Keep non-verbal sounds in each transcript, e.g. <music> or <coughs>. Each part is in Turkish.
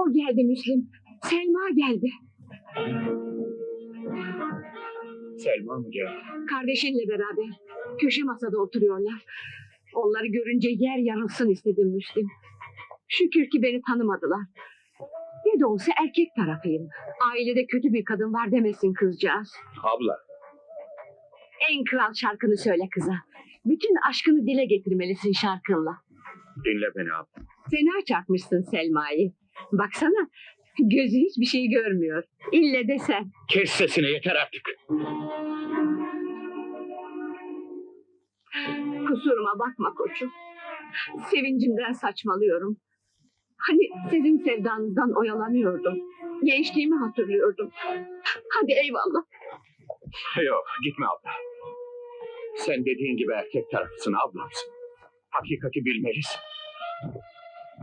O geldi Müslim. Selma geldi. Selma mı geldi? Kardeşinle beraber. Köşe masada oturuyorlar. Onları görünce yer yarılsın istedim Müslim. Şükür ki beni tanımadılar. Ne de olsa erkek tarafıyım. Ailede kötü bir kadın var demesin kızcağız. Abla. En kral şarkını söyle kıza. Bütün aşkını dile getirmelisin şarkınla. Dinle beni abla. Fena çarpmışsın Selma'yı. Baksana gözü hiçbir şey görmüyor. İlle de sen. Kes sesini yeter artık. Kusuruma bakma koçum. Sevincimden saçmalıyorum. Hani sizin sevdanızdan oyalanıyordum. Gençliğimi hatırlıyordum. Hadi eyvallah. Yok gitme abla. Sen dediğin gibi erkek tarafısın ablamsın. Hakikati bilmelisin.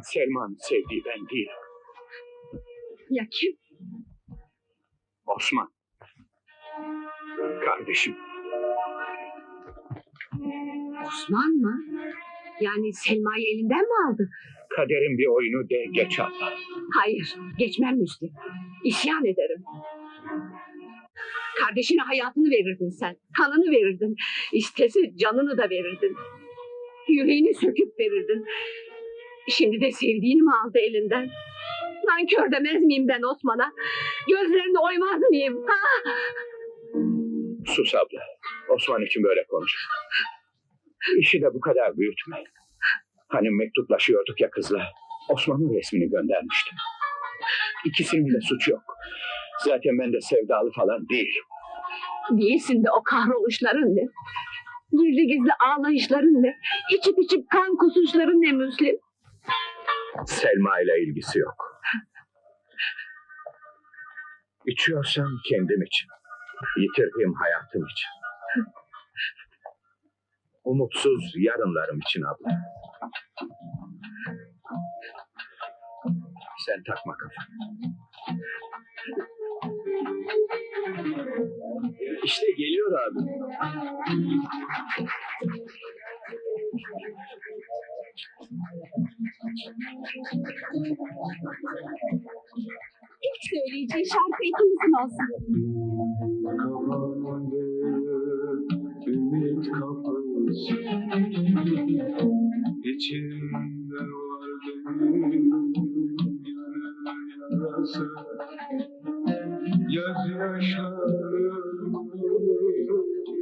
Selma'nın sevdiği ben değil. Ya kim? Osman. Kardeşim. Osman mı? Yani Selma'yı elinden mi aldı? Kaderin bir oyunu de geç abla. Hayır, geçmem Müslim. İsyan ederim. Kardeşine hayatını verirdin sen. Kanını verirdin. İstese canını da verirdin. Yüreğini söküp verirdin. Şimdi de sevdiğini mi aldı elinden? Nankör demez miyim ben Osman'a? Gözlerini oymaz mıyım? Ha? Sus abla. Osman için böyle konuş. İşi de bu kadar büyütme. Hani mektuplaşıyorduk ya kızla. Osman'ın resmini göndermiştim. İkisinin de suçu yok. Zaten ben de sevdalı falan değilim. Değilsin de o kahroluşların ne? Gizli gizli ağlayışların ne? İçip içip kan kusuşların ne Müslim? Selma ile ilgisi yok. İçiyorsam kendim için. Yitirdiğim hayatım için. Umutsuz yarınlarım için abla. Sen takma kafanı. İşte geliyor abi. Söyleyeceği şarkı ikimizin olsun. Ümit kapısı İçimde vardı yarı yarası. Göz yaşları yoktur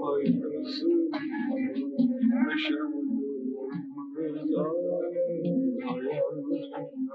faydası. Yaşamımızda hayal dünyası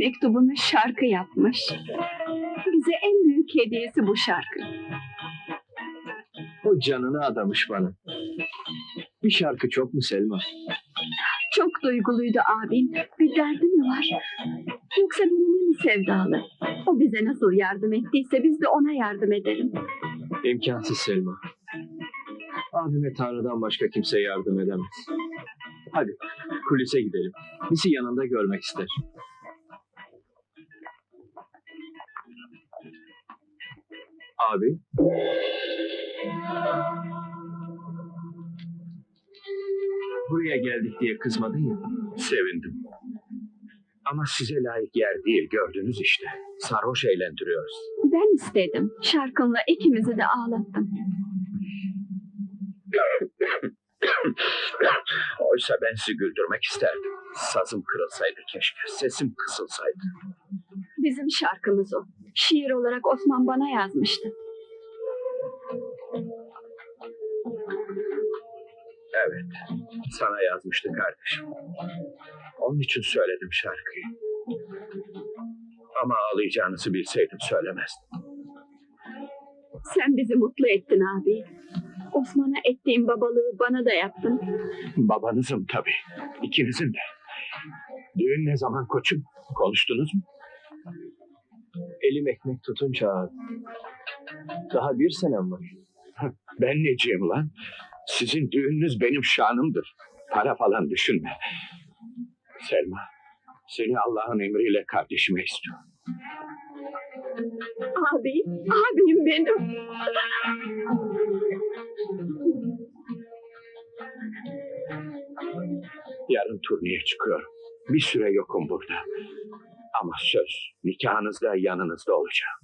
mektubunu şarkı yapmış. Bize en büyük hediyesi bu şarkı. O canını adamış bana. Bir şarkı çok mu Selma? Çok duyguluydu abin. Bir derdi mi var? Yoksa birine mi sevdalı? O bize nasıl yardım ettiyse biz de ona yardım edelim. İmkansız Selma. Abime Tanrı'dan başka kimse yardım edemez. Hadi kulise gidelim. Bizi yanında görmek ister. Abi Buraya geldik diye kızmadın ya. Sevindim. Ama size layık yer değil gördünüz işte. Sarhoş eğlendiriyoruz. Ben istedim. Şarkınla ikimizi de ağlattım. <coughs> Oysa ben sizi güldürmek isterdim. Sazım kırılsaydı keşke. Sesim kısılsaydı. Bizim şarkımız o. Şiir olarak Osman bana yazmıştı. Evet. Sana yazmıştı kardeşim. Onun için söyledim şarkıyı. Ama ağlayacağınızı bilseydim söylemezdim. Sen bizi mutlu ettin abi. Osman'a ettiğin babalığı bana da yaptın. Babanızım tabii. İkinizin de. Düğün ne zaman koçum? Konuştunuz mu? Elim ekmek tutunca abi. Daha bir senem var. <laughs> Ben neciyim lan? Sizin düğününüz benim şanımdır. Para falan düşünme. Selma, seni Allah'ın emriyle kardeşime istiyorum. Abi, abim benim. Yarın turneye çıkıyorum. Bir süre yokum burada. Ama söz, nikahınızda yanınızda olacağım.